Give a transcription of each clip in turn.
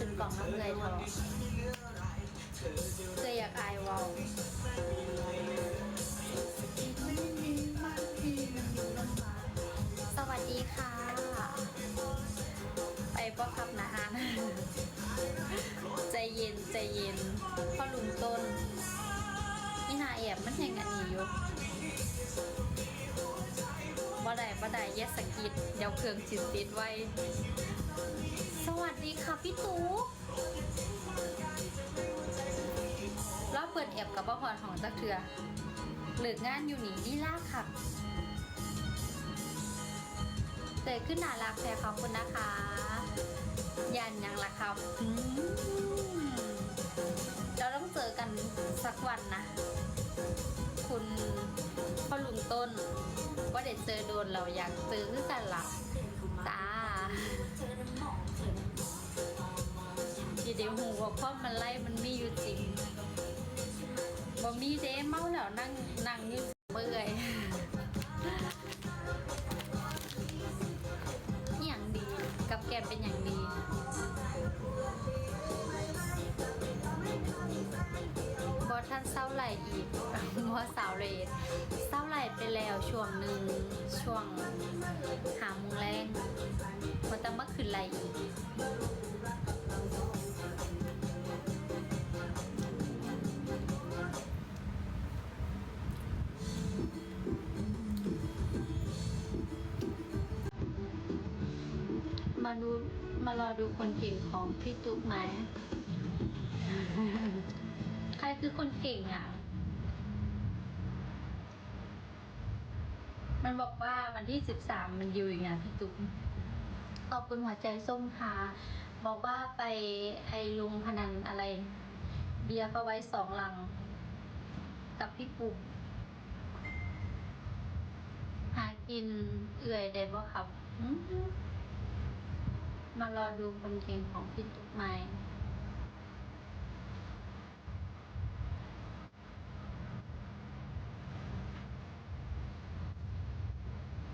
ขึ้นกล่องน้ำเลยทอเจอยากอายเวาสวัสดีค่ะ ไปป้อครับนะฮะใจเย็นใจเย็นพ่อลุงต้นนี่นาแอบมันแห่งอันนี้อยู่บ่ได้บ่ได้เยสกิดเดี๋ยวเครื่องจิตติดไว้ สวัสดีค่ะพี่ตุ๊กรอบเปิดแอบกับป้าพรของจักเถือเหลืองานอยู่หนีดีล่าค่ะเตยขึ้นหนารักแพรขอบคุณนะคะ ยันยังละครับเราต้องเจอกันสักวันนะ คุณพ่อลุงต้น ว่าเด็ดเจอโดนเราอยากเจอคือกันล่ะจ้า ดีเดี๋ยวหูว่าพ่อมันไล่มันมีอยู่จริงบ่มีเด้เมาแล้วนั่งนั่งอยู่เมื่อยอย่างดีกับแกมเป็นอย่างดีบอท่านเศร้าไหลอีกบอสาวเลยเศร้าไหลไปแล้วช่วงหนึ่งช่วงหาโมงแรงพอแต่เมื่อคืนไหลอีการอดูคนเก่งของพี่ตุ๊กไหม ใครคือคนเก่งอะ มันบอกว่าวันที่สิบสามมันอยู่อย่างเงี้ยพี่ตุ๊กขอบคุณหัวใจส้มค่ะ บอกว่าไปไอลุงพนันอะไร เบียร์ก็ไว้สองลัง กับพี่ปุ๊กหากินเอื่อยได้บ่ครับ มารอดูคนเก่งของพี่ตุ๊กไหม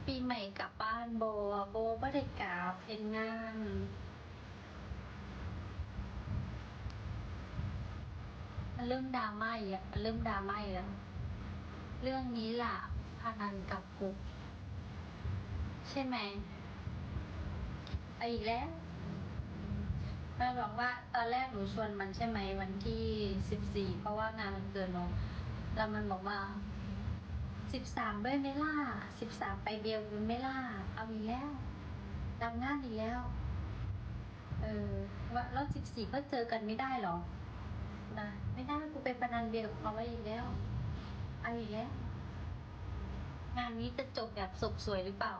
ปีใหม่กลับบ้านโบโบไม่ได้กล่าวเป็นงานมันเริ่มดราม่าอีกแล้วมันเริ่มดราม่าอีกแล้ว เรื่องนี้ล่ะพานันกับกุ๊กใช่ไหม ไปอีกแล้วมันบอกว่าตอนแรกหนูชวนมันใช่ไหมวันที่สิบสี่เพราะว่างานมันเกิดเนอะแล้วมันบอกว่าสิบสามด้วยไม่ล่าสิบสามไปเบลด้วยไม่ล่าเอาอีกแล้วทำงานอีกแล้ว เออว่าแล้วสิบสี่ก็เจอกันไม่ได้หรอนะไม่ได้กูไปประนันเบลเอาไว้อีกแล้วเอาอีกแล้ว งานนี้จะจบแบบสบสวยหรือเปล่า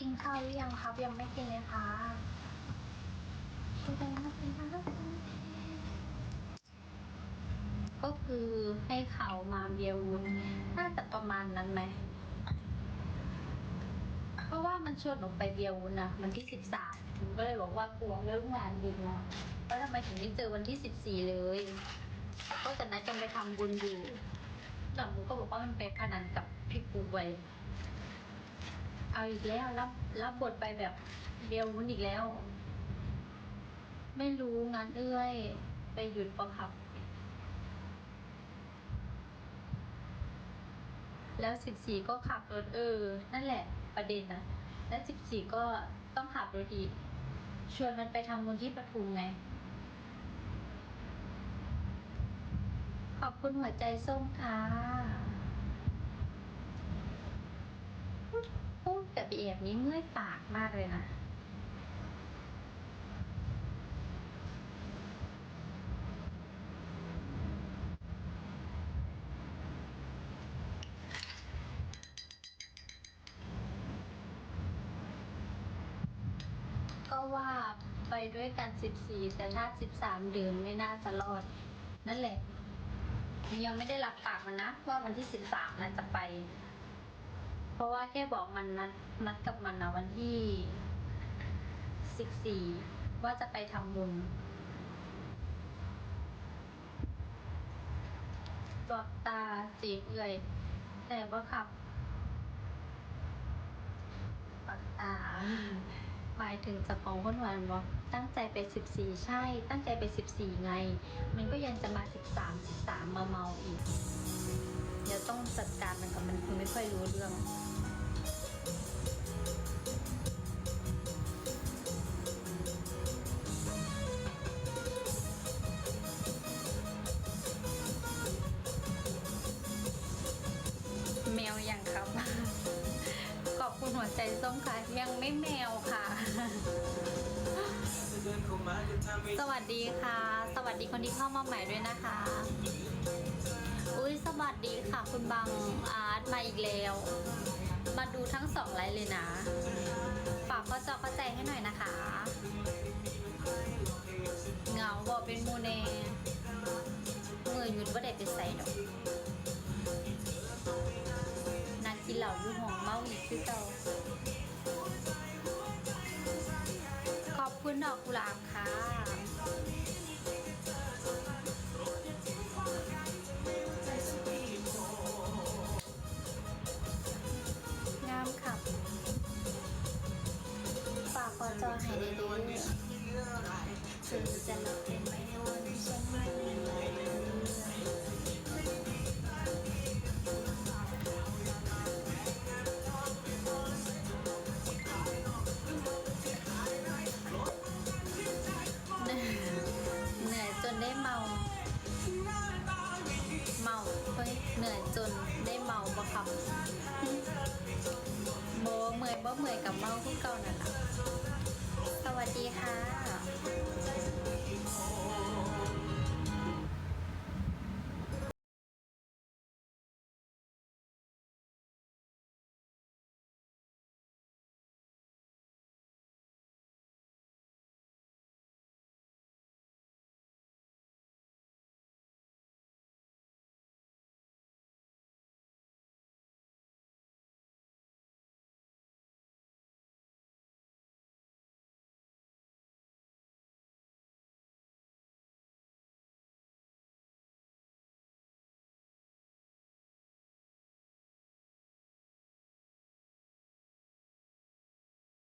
กินข้าวหรือยังครับ ยังไม่กินเลยค่ะแสดงว่าเป็นรักก็คือให้เขามาเบียวุ้นน่าจะประมาณนั้นไหม เพราะว่ามันชวนหนูไปเบียวุ้นนะวันที่สิบสามหนูก็เลยบอกว่ากลัวเรื่องงานดึกเนาะแล้วทำไมถึงไม่เจอวันที่สิบสี่เลยก็จะนัดกันไปทำบุญอยู่แต่หนูก็บอกว่ามันไปพนันกับพี่ปูไว้ เอาอีกแล้วรับรับบทไปแบบเบลวุ้นอีกแล้ว ไม่รู้งานเอื้อย ไปหยุดประคับ แล้วสิบสี่ก็ขับรถเออ นั่นแหละประเด็นนะแล้วสิบสี่ก็ต้องขับรถอีกชวนมันไปทำบุญที่ปทุมไง ขอบคุณหัวใจส้มค่ะ พูดกับเอียบนี้เมื่อยปากมากเลยนะ ก็ว่าไปด้วยกันสิบสี่แต่ถ้าสิบสามดือนไม่น่าจะรอด นั่นแหละยังไม่ได้รับปากมันนะ ว่าวันที่สิบสามน่าจะไป ราะว่าแค่บอกมันนัดนัดกับมันนะวันที่สิบสี่ว่าจะไปทำบุญบอกตาจีเอื่อย แต่ว่าขับปักตาหมายถึงจะของคนวานบอกตั้งใจไปสิบสี่ใช่ ตั้งใจไปสิบสี่ไง มันก็ยังจะมาสิบสามสิบสามมาเมาอีก เดี๋ยวต้องจัดการมันกับมันคือไม่ค่อยรู้เรื่องแมวอยังครับ ขอบคุณหัวใจส้มค่ะ ยังไม่แมวค่ะ สวัสดีค่ะ สวัสดีคนที่เข้ามาใหม่ด้วยนะคะ อุ้ยสวัสดีค่ะ คุณบังอาร์ตมาอีกแล้ว มาดูทั้งสองไลน์เลยนะ ฝากข้อจอเข้าใจให้หน่อยนะคะ เหงาบอกเป็นโมเนมือหยุดว่าได้ไปใส่ดอกนางกินเหล่าอยู่ห้องเมาอีกคือเก่าขอบคุณดอกกุหลาบค่ะ อจอให้ได้ดูถึงจะหลับเป็นไม่วันฉันไม่เหนื่อยจนได้เมา เมาเฮ้ยเหนื่อยจนได้เมาบ่คำโบเมื่อยบ่เมื่อยกับเมาคือเก่านั่นแหละ วัสดีค่ะ